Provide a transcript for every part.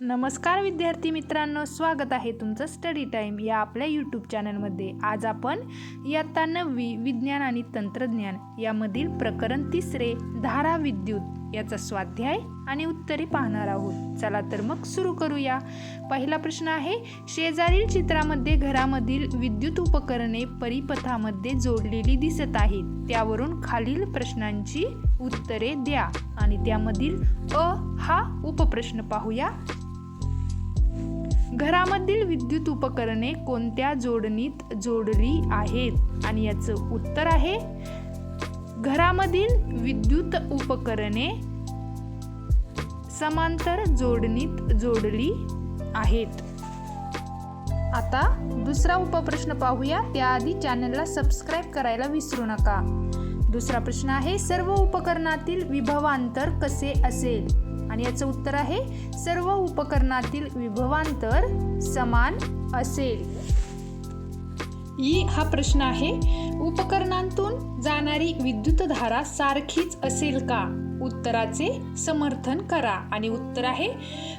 नमस्कार विद्यार्थी मित्रांनो स्वागत आहे तुमचं स्टडी टाईम या आपल्या यूट्यूब चॅनलमध्ये आज आपण इयत्ता नववी विज्ञान आणि तंत्रज्ञान यामधील प्रकरण तिसरे धारा विद्युत याचा स्वाध्याय आणि उत्तरे पाहणार आहोत. चला तर मग सुरू करूया. पहिला प्रश्न आहे शेजारील चित्रामध्ये घरामधील विद्युत उपकरणे परिपथामध्ये जोडलेली दिसत आहेत. त्यावरून खालील प्रश्नांची उत्तरे द्या आणि त्यामधील अ हा उपप्रश्न पाहूया. घरामधील विद्युत उपकरणे कोणत्या जोडणीत जोडली आहेत? आणि याचं उत्तर आहे घरामधील विद्युत उपकरणे समांतर जोडणीत जोडली आहेत. आता दुसरा उपप्रश्न पाहूया. त्याआधी चॅनलला सबस्क्राईब करायला विसरू नका. दुसरा प्रश्न आहे सर्व उपकरणातील विभवांतर कसे असेल? आणि याचं उत्तर आहे सर्व उपकरणातील विभवांतर समान असेल. ई हा प्रश्न आहे उपकरणांतून जाणारी विद्युतधारा सारखीच असेल का? उत्तराचे समर्थन करा. आणि उत्तर आहे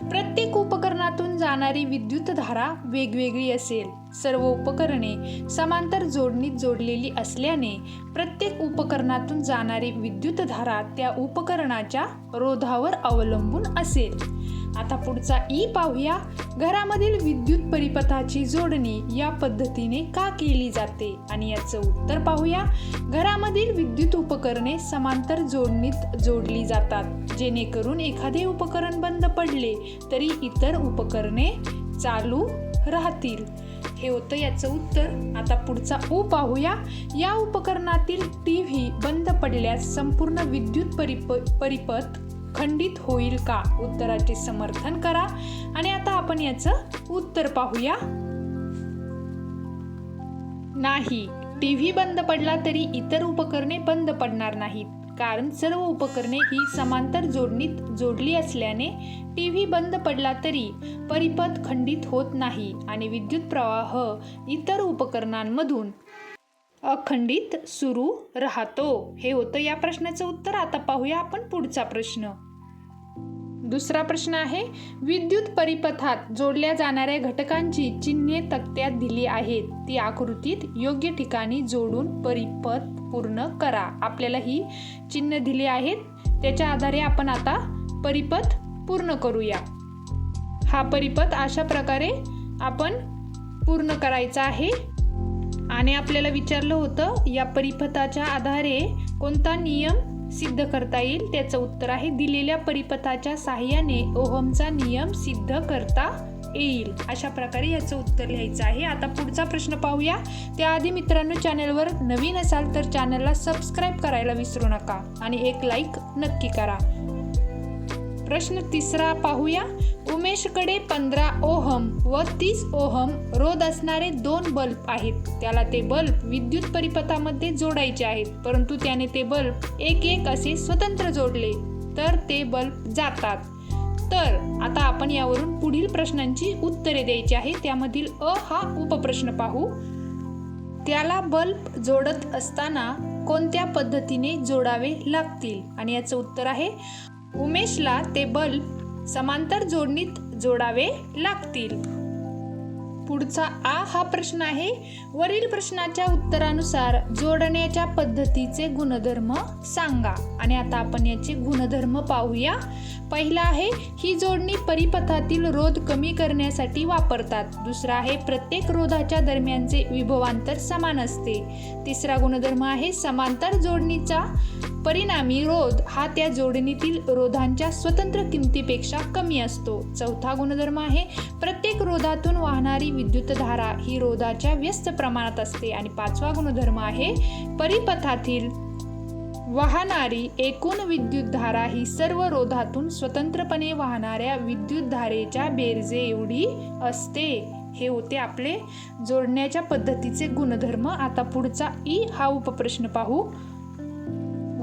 प्रत्येक उपकरणातून जाणारी विद्युतधारा वेगवेगळी असेल. सर्व उपकरणे समांतर जोडणीत जोडलेली असल्याने प्रत्येक उपकरणातून जाणारी विद्युतधारा त्या उपकरणाच्या रोधावर अवलंबून असेल. आता पुढचा ई पाहूया. घरामधील विद्युत परिपथाची जोडणी या पद्धतीने का केली जाते? आणि याचं उत्तर पाहूया. घरामधील विद्युत उपकरणे समांतर जोडणीत जोडली जातात जेणेकरून एखादे उपकरण बंद पडले तरी इतर उपकरणे चालू राहतील. हे होतं याचं उत्तर. आता पुढचा ऊ पाहूया. या उपकरणातील टी व्ही बंद पडल्यास संपूर्ण विद्युत परिप परिपथ खंडित होईल का? उत्तराचे समर्थन करा. आणि आता आपण याचं उत्तर पाहूया. नाही टी व्ही बंद पडला तरी इतर उपकरणे बंद पडणार नाहीत. कारण सर्व उपकरणे ही समांतर जोडणीत जोडली असल्याने टी व्ही बंद पडला तरी परिपथ खंडित होत नाही आणि विद्युत प्रवाह इतर उपकरणांमधून अखंडित सुरू राहतो. हे होतं या प्रश्नाचं उत्तर. आता पाहूया आपण पुढचा प्रश्न. दुसरा प्रश्न आहे विद्युत परिपथात जोडल्या जाणाऱ्या घटकांची चिन्हे तक्त्यात दिली आहेत. ती आकृतीत योग्य ठिकाणी जोडून परिपथ पूर्ण करा. आपल्याला ही चिन्ह दिली आहेत. त्याच्या आधारे आपण आता परिपथ पूर्ण करूया. हा परिपथ अशा प्रकारे आपण पूर्ण करायचा आहे. आणि आपल्याला विचारलं होतं या परिपथाच्या आधारे कोणता नियम सिद्ध करता येईल. त्याचं उत्तर आहे दिलेल्या परिपथाच्या साह्याने ओहमचा नियम सिद्ध करता येईल. अशा प्रकारे याचं उत्तर लिहायचं आहे. आता पुढचा प्रश्न पाहूया. त्याआधी मित्रांनो चॅनलवर नवीन असाल तर चॅनलला सबस्क्राईब करायला विसरू नका आणि एक लाईक नक्की करा. प्रश्न तिसरा पाहूया. उमेशकडे पंधरा ओहम व तीस ओहम रोध असणारे दोन बल्ब आहेत. त्याला ते बल्ब विद्युत परिपथामध्ये जोडायचे आहेत परंतु त्याने ते बल्ब एक एक असे स्वतंत्र जोडले तर ते बल्ब जातात. तर आता आपण यावरून पुढील प्रश्नांची उत्तरे द्यायची आहे त्यामधील अ हा उपप्रश्न पाहू. त्याला बल्ब जोडत असताना कोणत्या पद्धतीने जोडावे लागतील? आणि याचं उत्तर आहे उमेशला ते बल्ब समांतर जोडणीत जोडावे लागतील. पुढचा आ हा प्रश्न आहे. वरील प्रश्नाच्या उत्तरानुसार जोडण्याच्या पद्धतीचे गुणधर्म सांगा. आणि आता आपण याचे गुणधर्म पाहूया. पहिला आहे ही जोडणी परिपथातील रोध कमी करण्यासाठी वापरतात. दुसरा आहे प्रत्येक रोधाच्या दरम्यानचे विभवांतर समान असते. तिसरा गुणधर्म आहे समांतर जोडणीचा परिणामी रोध हा त्या जोडणीतील रोधांच्या स्वतंत्र किमतीपेक्षा कमी असतो. चौथा गुणधर्म आहे प्रत्येक रोधातून वाहणारी विद्युतधारा ही रोधाच्या व्यस्त प्रमाणात असते. आणि पाचवा गुणधर्म आहे परिपथातील वाहणारी एकूण विद्युतधारा ही सर्व रोधातून स्वतंत्रपणे वाहणाऱ्या विद्युतधारेच्या बेरजे एवढी असते. हे होते आपले जोडण्याच्या पद्धतीचे गुणधर्म. आता पुढचा ई हा उपप्रश्न पाहू.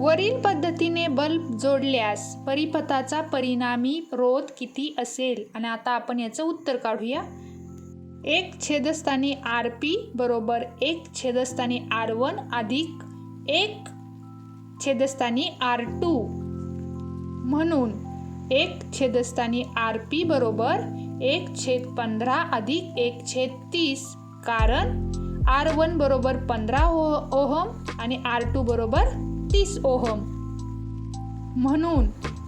वरील पद्धतीने बल्ब जोडल्यास परिपथाचा परिणामी रोध किती असेल? आणि आता आपण याचं उत्तर काढूया. एक छेदस्थानी आर पी बरोबर एक छेदस्थानी आर वन अधिक एक छेदस्थानी आर टू. म्हणून एक छेदस्थानी आर पी बरोबर एक छेद पंधरा अधिक एक छेद तीस. कारण आर वन बरोबर पंधरा ओ ओहम आणि आर टू बरोबर तीस ओहम. म्हणून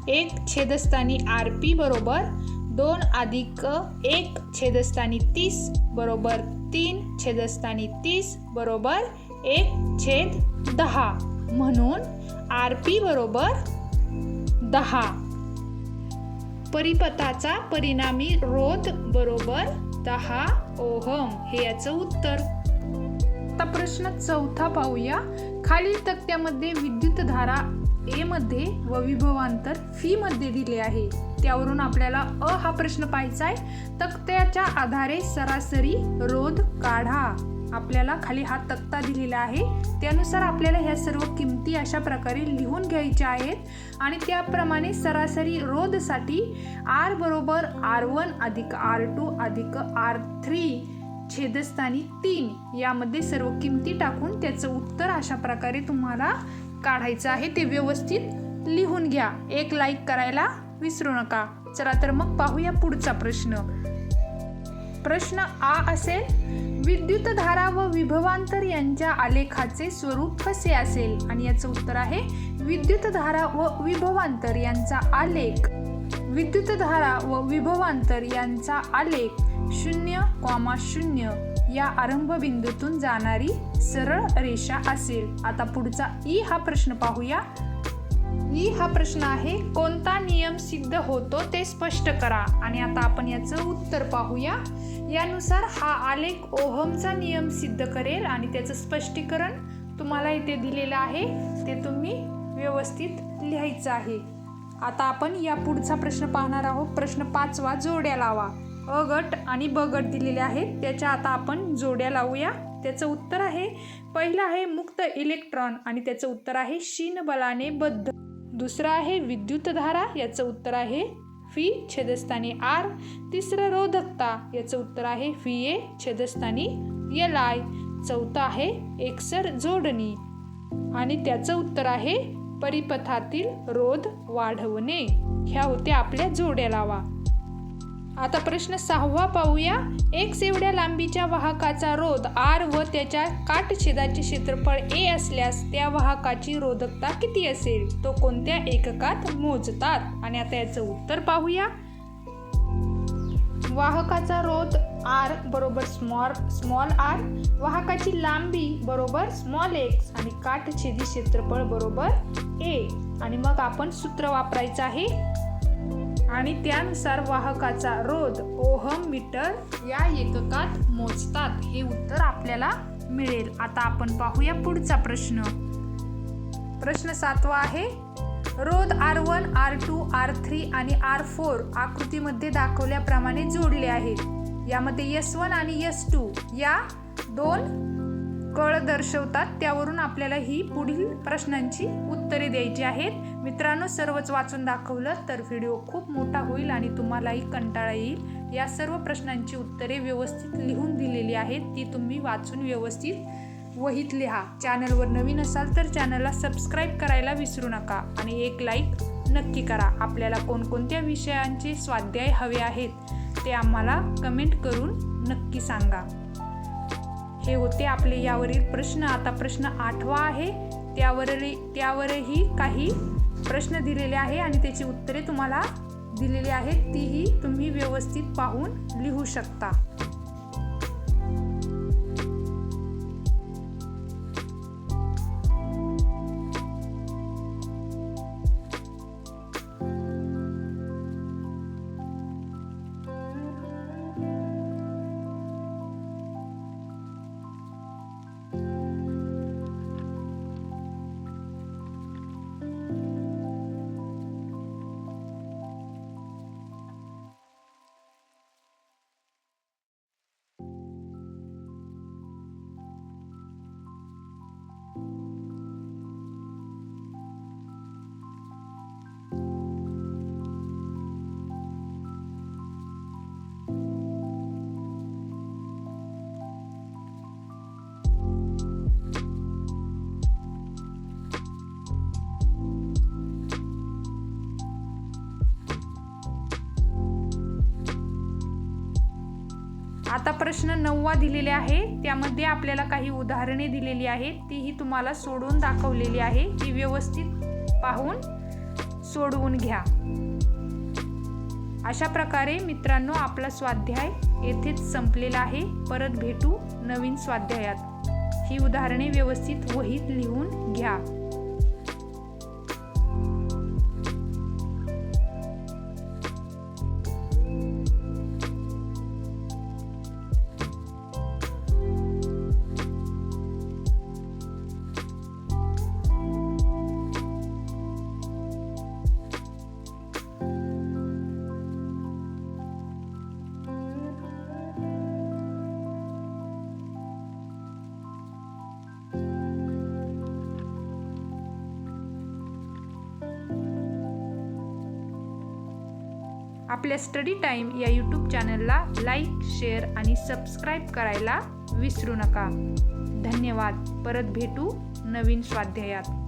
एक छेदस्थानी आर पी बरोबर दोन अधिक एक छेदस्थानी तीस बरोबर तीन छेदस्थानी तीस बरोबर एक छेद दहा. म्हणून आर पी बरोबर दहा. परिपथाचा परिणामी रोध बरोबर दहा ओहम. हे याचं उत्तर. आता प्रश्न चौथा पाहूया. खालील तक्त्यामध्ये विद्युतधारा ए मध्ये व विभवांतर फी मध्ये दिले आहे. त्यावरून आपल्याला अ हा प्रश्न पाहायचा आहे तक्त्याच्या आधारे सरासरी रोध काढा. आपल्याला खाली हा तक्ता दिलेला आहे. त्यानुसार आपल्याला ह्या सर्व किमती अशा प्रकारे लिहून घ्यायच्या आहेत. आणि त्याप्रमाणे सरासरी रोधसाठी आर बरोबर आर वन अधिक आर टू अधिक आर थ्री छेदस्थानी तीन यामध्ये सर्व किमती टाकून त्याचं उत्तर अशा प्रकारे तुम्हाला काढायचं आहे. ते व्यवस्थित लिहून घ्या. एक लाईक करायला विसरू नका. चला तर मग पाहूया पुढचा प्रश्न. प्रश्न आ असेल विद्युतधारा व विभवांतर यांच्या आलेखाचे स्वरूप कसे असेल? आणि याचं उत्तर आहे विद्युतधारा व विभवांतर यांचा आलेख. विद्युतधारा व विभवांतर यांचा आलेख शून्य कॉमा शून्य या आरंभ बिंदूतून जाणारी सरळ रेषा असेल. आता पुढचा ई हा प्रश्न पाहूया. ई हा प्रश्न आहे कोणता नियम सिद्ध होतो ते स्पष्ट करा. आणि आता आपण याचं उत्तर पाहूया. यानुसार हा आलेख ओहमचा नियम सिद्ध करेल आणि त्याचं स्पष्टीकरण तुम्हाला इथे दिलेलं आहे. ते तुम्ही व्यवस्थित लिहायचं आहे. आता आपण या पुढचा प्रश्न पाहणार आहोत. प्रश्न पाचवा जोड्या लावा. अ गट आणि ब गट दिलेले आहेत. त्याच्या आता आपण जोड्या लावूया. त्याचं उत्तर आहे पहिलं आहे मुक्त इलेक्ट्रॉन आणि त्याचं उत्तर आहे शीन बलाने बद्ध. दुसरं आहे विद्युतधारा याचं उत्तर आहे फी छेदस्थानी आर. तिसरं रोधकता याचं उत्तर आहे फी ए छेदस्थानी एल आय. चौथं आहे एक्सर जोडणी. आणि त्याचं उत्तर आहे परिपथातील रोध वाढवणे. ह्या होत्या आपल्या जोड्या लावा. आता प्रश्न सहावा पाहूया. एक एवढ्या लांबीच्या वाहकाचा रोध आर व त्याच्या काटछेदाचे क्षेत्रफळ ए असल्यास त्या वाहकाची रोधकता किती असेल? तो कोणत्या एककात मोजतात? आणि आता याचं उत्तर पाहूया. वाहकाचा रोध आर बरोबर स्मॉल स्मॉल आर वाहकाची लांबी बरोबर स्मॉल एक्स आणि काटछेदी क्षेत्रफळ बरोबर ए आणि मग आपण सूत्र वापरायचं आहे. आणि त्यानुसार वाहकाचा रोध ओहम मीटर या एककात मोजतात. हे उत्तर आपल्याला मिळेल. आता आपण पाहूया पुढचा प्रश्न. प्रश्न सातवा आहे. रोध R one R two R three आणि आर फोर आकृतीमध्ये दाखवल्याप्रमाणे जोडले आहेत. यामध्ये यस वन आणि यस टू या दोन कळ दर्शवतात. त्यावरून आपल्याला ही पुढील प्रश्नांची उत्तरे द्यायची आहेत. मित्रांनो सर्वच वाचून दाखवलं तर व्हिडिओ खूप मोठा होईल आणि तुम्हालाही कंटाळा येईल. या सर्व प्रश्नांची उत्तरे व्यवस्थित लिहून दिलेली आहेत. ती तुम्ही वाचून व्यवस्थित वहीत लिहा चॅनलवर नवीन असाल तर चॅनलला सबस्क्राईब करायला विसरू नका. आणि एक लाईक नक्की करा. आपल्याला कोणकोणत्या विषयांचे स्वाध्याय हवे आहेत ते आम्हाला कमेंट करून नक्की सांगा. हे होते आपले यावरील प्रश्न. आता प्रश्न आठवा आहे. त्यावरही त्यावरही काही प्रश्न दिलेले आहे आणि त्याची उत्तरे तुम्हाला दिलेली आहेत. तीही तुम्ही व्यवस्थित पाहून लिहू शकता. प्रश्न नववा दिलेले आहे. त्यामध्ये आपल्याला काही उदाहरणे दिलेली आहेत. तीही तुम्हाला सोडवून दाखवलेली आहे. ती व्यवस्थित पाहून सोडवून घ्या. अशा प्रकारे मित्रांनो आपला स्वाध्याय येथेच संपलेला आहे. परत भेटू नवीन स्वाध्यायात. ही उदाहरणे व्यवस्थित वहीत लिहून घ्या. आपल्या स्टडी टाईम या यूट्यूब चॅनलला लाईक शेअर आणि सबस्क्राईब करायला विसरू नका. धन्यवाद. परत भेटू नवीन स्वाध्यायात.